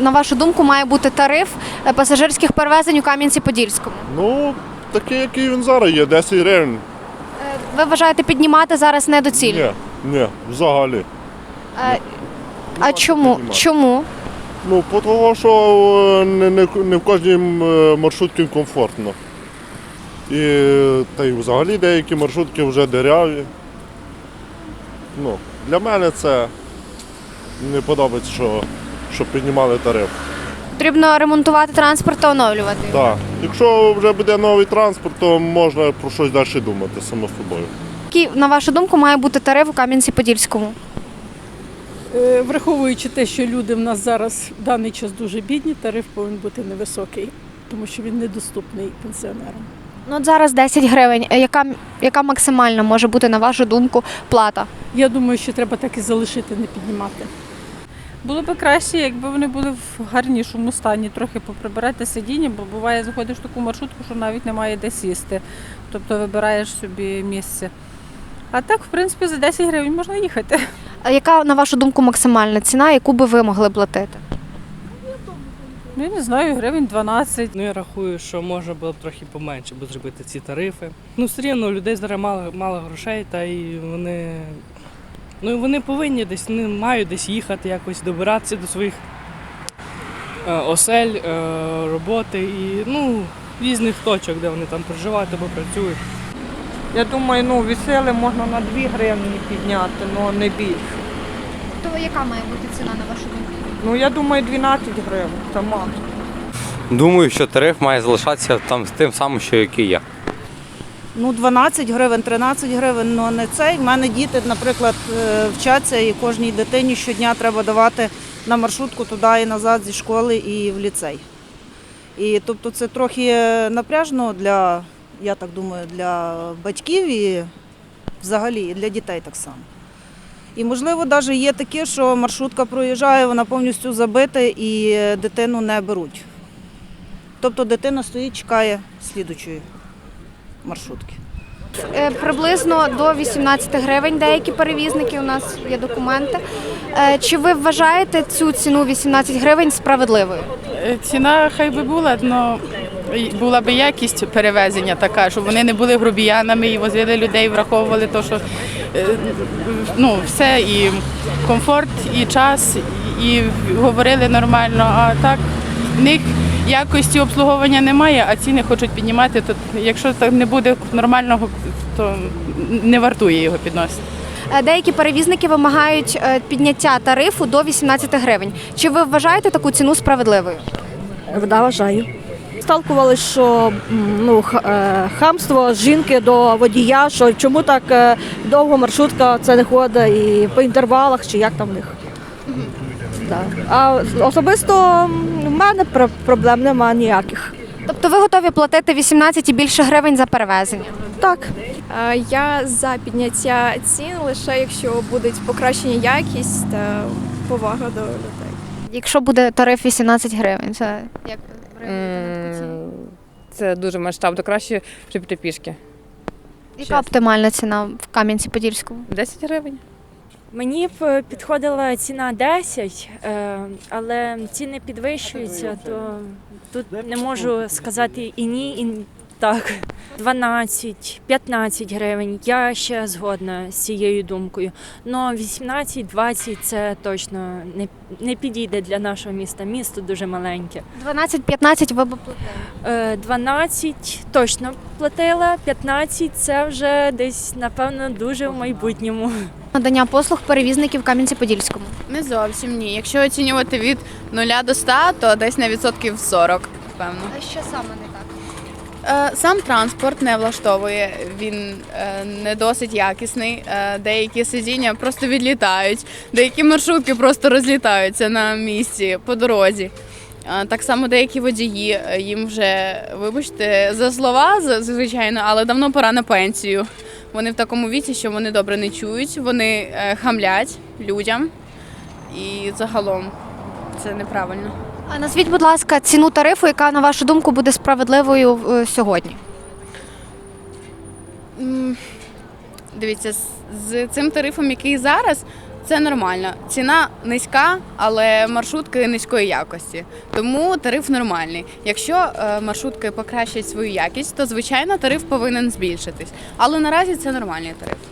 На вашу думку, має бути тариф е, пасажирських перевезень у Кам'янці-Подільському. Ну, такий, який він зараз є, 10 гривень. Е, Ви вважаєте піднімати зараз недоцільно? Ні, ні, взагалі. Е, А чому? піднімати. Чому? Ну, того, що не, не, не в кожній маршрутці комфортно. І та й взагалі деякі маршрутки вже деряві. Ну, для мене це не подобається, що, що піднімали тариф. Потрібно ремонтувати транспорт та оновлювати. його. Так. Якщо вже буде новий транспорт, то можна про щось далі думати само собою. Який, на вашу думку, має бути тариф у Кам'янці-Подільському? Е, Враховуючи те, що люди в нас зараз в даний час дуже бідні, тариф повинен бути невисокий, тому що він недоступний пенсіонерам. Ну от зараз 10 гривень. Е, Яка, яка максимальна може бути, на вашу думку, плата? Я думаю, що треба так і залишити, не піднімати. Було б краще, якби вони були в гарнішому стані, трохи поприбирати сидіння, бо буває, заходиш в таку маршрутку, що навіть немає де сісти. Тобто вибираєш собі місце. А так, в принципі, за 10 гривень можна їхати. А яка, на вашу думку, максимальна ціна, яку би ви могли платити? Ну, я не знаю, гривень 12. Ну, я рахую, що можна було б трохи поменше би зробити ці тарифи. Ну, все рівно у людей зараз мало, мало грошей, та й вони. Ну, і вони повинні десь, вони мають десь їхати, якось добиратися до своїх е, осель, е, роботи і ну, різних точок, де вони там проживають або працюють. Я думаю, ну весели можна на 2 гривні підняти, але не більше. То яка має бути ціна, на вашу думку? Ну я думаю, 12 гривень, це мало. Думаю, що тариф має залишатися там з тим самим, що який є. Ну, 12 гривень, 13 гривень, ну не цей. У мене діти, наприклад, е, вчаться і кожній дитині щодня треба давати на маршрутку туди і назад зі школи і в ліцей. І тобто це трохи напряжно для, я так думаю, для батьків і взагалі і для дітей так само. І можливо, навіть є таке, що маршрутка проїжджає, вона повністю забита і дитину не беруть. Тобто дитина стоїть, чекає слідучої маршрутки. Е, Приблизно до 18 гривень деякі перевізники, у нас є документи. Е, Чи ви вважаєте цю ціну 18 гривень справедливою? Е, Ціна хай би була, але була би якість перевезення така, щоб вони не були грубіянами і возили людей, враховували те, що ну, все і комфорт, і час, і говорили нормально. А так в них якості обслуговування немає, а ціни хочуть піднімати. То якщо так не буде нормального, то не вартує його підносити. Е, Деякі перевізники вимагають е, підняття тарифу до 18 гривень. Чи ви вважаєте таку ціну справедливою? Да, вважаю. Сталкувалися, що ну, е, хамство жінки до водія, що чому так е, довго маршрутка це не ходить і по інтервалах, чи як там в них. Да. А особисто в мене проблем немає ніяких. Тобто ви готові платити 18 і більше гривень за перевезення? Так. Е, Я за підняття цін лише якщо буде покращення якість та повага до людей. Якщо буде тариф 18 гривень, це як? Це дуже масштабно. Краще вже піти пішки. Яка оптимальна ціна в Кам'янці-Подільському? 10 гривень. Мені б підходила ціна 10, е, але ціни підвищуються, то тут не можу сказати і ні, і так. 12, 15 гривень. Я ще згодна з цією думкою. Но 18, 20 це точно не, не підійде для нашого міста. Місто дуже маленьке. 12-15 ви б платили. Е, 12 точно платила, 15 це вже десь, напевно, дуже в майбутньому. Надання послуг перевізників в Кам'янці-Подільському. Не зовсім ні. Якщо оцінювати від 0 до 100, то десь на відсотків 40, певно. А що саме не так? Е, Сам транспорт не влаштовує, він е, не досить якісний. Е, Деякі сидіння просто відлітають, деякі маршрутки просто розлітаються на місці по дорозі. Так само деякі водії, їм вже, вибачте, за слова, звичайно, але давно пора на пенсію. Вони в такому віці, що вони добре не чують, вони е, хамлять людям і загалом це неправильно. А назвіть, будь ласка, ціну тарифу, яка, на вашу думку, буде справедливою е, сьогодні. Дивіться, з- з цим тарифом, який зараз, Це нормально. Ціна низька, але маршрутки низької якості. Тому тариф нормальний. Якщо е, маршрутки покращать свою якість, то звичайно тариф повинен збільшитись. Але наразі це нормальний тариф.